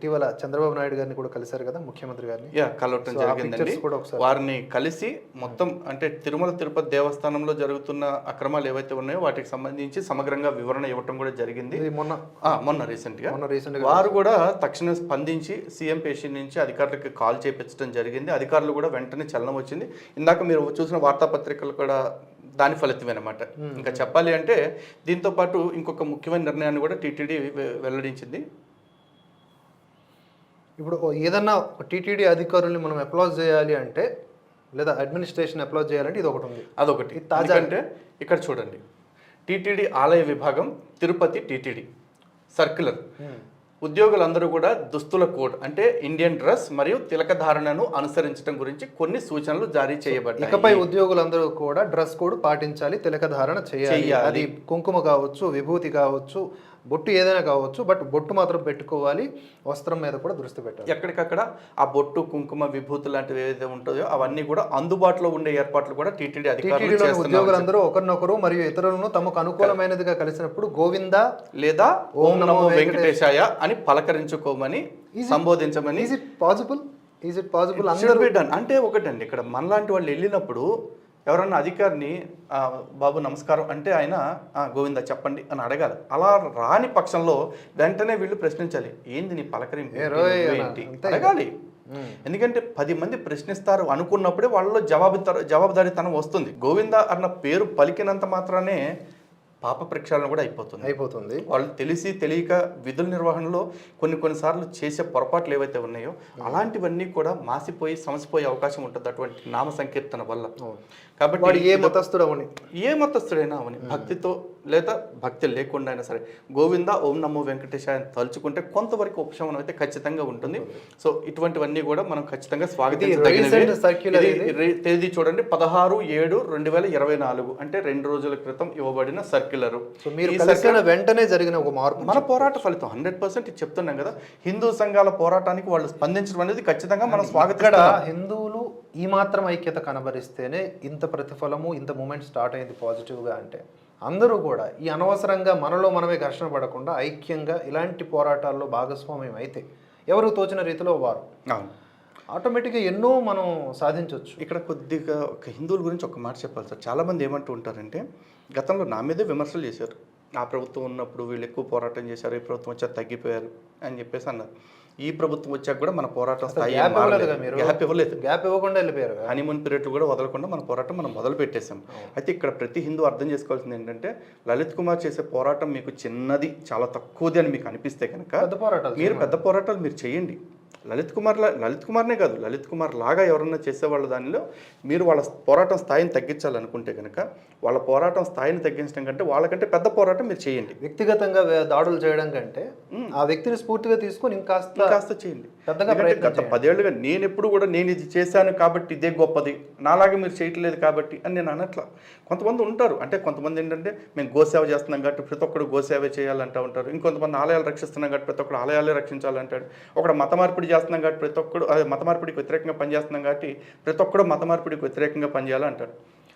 ఇటీవల చంద్రబాబు నాయుడు గారిని కూడా కలిశారు కదా ముఖ్యమంత్రి గారిని. యా కలవటం జరిగిందండి. వారిని కలిసి మొత్తం అంటే తిరుమల తిరుపతి దేవస్థానంలో జరుగుతున్న అక్రమాలు ఏవైతే ఉన్నాయో వాటికి సంబంధించి సమగ్రంగా వివరణ ఇవ్వటం కూడా జరిగింది. మొన్న మొన్న రీసెంట్గా. మొన్న రీసెంట్గా వారు కూడా తక్షణం స్పందించి సీఎం పేషెంట్ నుంచి అధికారులకు కాల్ చేపించడం జరిగింది. అధికారులు కూడా వెంటనే చలనం వచ్చింది. ఇందాక మీరు చూసిన వార్తాపత్రికలు కూడా దాని ఫలితమే అనమాట ఇంకా చెప్పాలి అంటే దీంతో పాటు ఇంకొక ముఖ్యమైన నిర్ణయాన్ని కూడా టీటీడీ వెల్లడించింది. ఇప్పుడు ఏదన్నా టీటీడీ అధికారుల్ని మనం అప్లాజ్ చేయాలి అంటే లేదా అడ్మినిస్ట్రేషన్ అప్లాజ్ చేయాలంటే ఇది ఒకటి ఉంది. అదొకటి. తాజా- ఎందుకంటే ఇక్కడ చూడండి టీటీడీ ఆలయ విభాగం తిరుపతి టీటీడీ సర్క్యులర్. ఉద్యోగులందరూ కూడా దుస్తుల కోడ్ అంటే ఇండియన్ డ్రెస్ మరియు తిలక ధారణను అనుసరించడం గురించి కొన్ని సూచనలు జారీ చేయబడ్డాయి. ఇకపై ఉద్యోగులందరూ కూడా డ్రెస్ కోడ్ పాటించాలి తిలక ధారణ చేయాలి. అది కుంకుమ కావచ్చు విభూతి కావచ్చు బొట్టు ఏదైనా కావచ్చు బట్ బొట్టు మాత్రం పెట్టుకోవాలి. వస్త్రం మీద కూడా దృష్టి పెట్టాలి. ఎక్కడికక్కడ ఆ బొట్టు కుంకుమ విభూతి లాంటివి ఏదైతే ఉంటుందో అవన్నీ కూడా అందుబాటులో ఉండే ఏర్పాట్లు కూడా టీటీడీ అధికారులు ఉద్యోగులందరూ ఒకరినొకరు మరియు ఇతరులను తమకు అనుకూలమైనదిగా కలిసినప్పుడు గోవిందా లేదా ఓం నమో వెంకటేశాయ అని పలకరించుకోమని సంబోధించమని is it possible is it possible done. అంటే ఒకటండి ఇక్కడ మనలాంటి వాళ్ళు వెళ్ళినప్పుడు ఎవరన్నా అధికారిని "ఆ, బాబు నమస్కారం అంటే ఆయన "ఆ, గోవింద చెప్పండి అని అడగాలి. అలా రాని పక్షంలో వెంటనే వీళ్ళు ప్రశ్నించాలి. ఏంది నీ పలకరింపు? ఏంటి? రోయ్ నువ్వేంటి?" అన్న, అంతే అడగాలి. ఎందుకంటే పది మంది ప్రశ్నిస్తారు అనుకున్నప్పుడే వాళ్ళలో జవాబు జవాబుదారీతనం వస్తుంది. గోవింద అన్న పేరు పలికినంత మాత్రానే పాప ప్రక్షాళన కూడా అయిపోతుంది. అయిపోతుంది. వాళ్ళు తెలిసి తెలియక విధుల నిర్వహణలో కొన్ని కొన్నిసార్లు చేసే పొరపాట్లు ఏవైతే ఉన్నాయో అలాంటివన్నీ కూడా మాసిపోయి సమసిపోయే అవకాశం ఉంటుంది అటువంటి నామ సంకీర్తన వల్ల. కాబట్టి ఏ మతస్థుడు అవని ఏ మతస్థుడైనా అవని భక్తితో లేదా భక్తి లేకుండా అయినా సరే గోవింద ఓం నమో వెంకటేశాయ తలుచుకుంటే కొంతవరకు ఉపశమనం అయితే ఖచ్చితంగా ఉంటుంది. సో ఇటువంటివన్నీ కూడా మనం ఖచ్చితంగా స్వాగతించదగినవి. తేదీ చూడండి పదహారు ఏడు రెండు వేల ఇరవై నాలుగు అంటే రెండు రోజుల క్రితం ఇవ్వబడిన సర్క్యులర్ సో మీరు కలిసిన వెంటనే జరిగిన ఒక మార్పు మన పోరాట ఫలితం హండ్రెడ్ పర్సెంట్ చెప్తున్నాం కదా. హిందూ సంఘాల పోరాటానికి వాళ్ళు స్పందించడం అనేది ఖచ్చితంగా మనం స్వాగతిస్తున్నాం. హిందువులు ఈ మాత్రం ఐక్యత కనబరిస్తేనే ఇంత ప్రతిఫలము ఇంత మూమెంట్ స్టార్ట్ అయింది పాజిటివ్గా అంటే. అందరూ కూడా ఈ అనవసరంగా మనలో మనమే ఘర్షణ పడకుండా ఐక్యంగా ఇలాంటి పోరాటాల్లో భాగస్వామ్యం అయితే ఎవరు తోచిన రీతిలో వారు. ఆటోమేటిక్గా ఎన్నో మనం సాధించవచ్చు ఇక్కడ కొద్దిగా ఒక హిందువుల గురించి ఒక మాట చెప్పాలి సార్. చాలా మంది ఏమంటూ ఉంటారంటే గతంలో నా మీదే విమర్శలు చేశారు. ఆ ప్రభుత్వం ఉన్నప్పుడు వీళ్ళు ఎక్కువ పోరాటం చేశారు ఈ ప్రభుత్వం వచ్చాక తగ్గిపోయారు అని చెప్పేసి అన్నారు. ఈ ప్రభుత్వం వచ్చాక కూడా మన పోరాటం స్థాయి గ్యాప్ ఇవ్వలేదు. గ్యాప్ ఇవ్వకుండా వెళ్ళిపోయారు. హనీమూన్ పీరియడ్ కూడా వదలకుండా మన పోరాటం మనం మొదలు పెట్టేశాం. అయితే ఇక్కడ ప్రతి హిందూ అర్థం చేసుకోవాల్సింది ఏంటంటే లలిత్ కుమార్ చేసే పోరాటం మీకు చిన్నది చాలా తక్కువది అని మీకు అనిపిస్తే కనుక పెద్ద పోరాటాలు మీరు పెద్ద పోరాటాలు మీరు చేయండి. లలిత్ కుమార్ లలిత్ కుమార్నే కాదు లలిత్ కుమార్ లాగా ఎవరన్నా చేసేవాళ్ళ దానిలో మీరు వాళ్ళ పోరాటం స్థాయిని తగ్గించాలనుకుంటే కనుక వాళ్ళ పోరాటం స్థాయిని తగ్గించడం కంటే వాళ్ళకంటే పెద్ద పోరాటం మీరు చేయండి. వ్యక్తిగతంగా దాడులు చేయడం కంటే ఆ వ్యక్తిని స్ఫూర్తిగా తీసుకొని ఇంకాస్త కాస్త చేయండి. పెద్దగా గత పదేళ్ళుగా నేను ఎప్పుడు కూడా నేను ఇది చేశాను కాబట్టి ఇదే గొప్పది నాలాగే మీరు చేయట్లేదు కాబట్టి అని నేను అనట్లా. కొంతమంది ఉంటారు అంటే కొంతమంది ఏంటంటే మేము గోసేవ చేస్తున్నాం కాబట్టి ప్రతి ఒక్కడు గోసేవ చేయాలంటూ ఉంటారు. ఇంకొంతమంది ఆలయాలు రక్షిస్తున్నాం కాబట్టి ప్రతి ఒక్కడు ఆలయాలే రక్షించాలంటాడు. ఒకడు మత మార్పిడి చేస్తున్నాం కాబట్టి ప్రతి ఒక్కడు అదే మత మార్పిడికి వ్యతిరేకంగా పనిచేస్తున్నాం కాబట్టి ప్రతి ఒక్కడు మత మార్పిడికి వ్యతిరేకంగా పనిచేయాలంటాడు.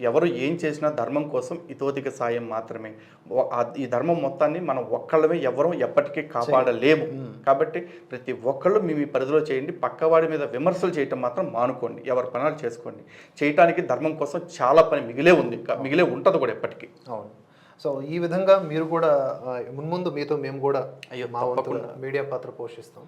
ఎవరు ఏం చేసినా ధర్మం కోసం ఇతోతిక సాయం మాత్రమే. ఈ ధర్మం మొత్తాన్ని మనం ఒక్కళ్ళమే ఎవరూ ఎప్పటికీ కాపాడలేము. కాబట్టి ప్రతి ఒక్కళ్ళు మీ మీ పరిధిలో చేయండి. పక్కవాడి మీద విమర్శలు చేయటం మాత్రం మానుకోండి. ఎవరి పనులు చేసుకోండి. చేయటానికి ధర్మం కోసం చాలా పని మిగిలే ఉంది. మిగిలే ఉంటుంది కూడా ఎప్పటికీ. అవును. సో ఈ విధంగా మీరు కూడా మున్ముందు మీతో మేము కూడా అయ్యో, మా వంతు మీడియా పాత్ర పోషిస్తాం.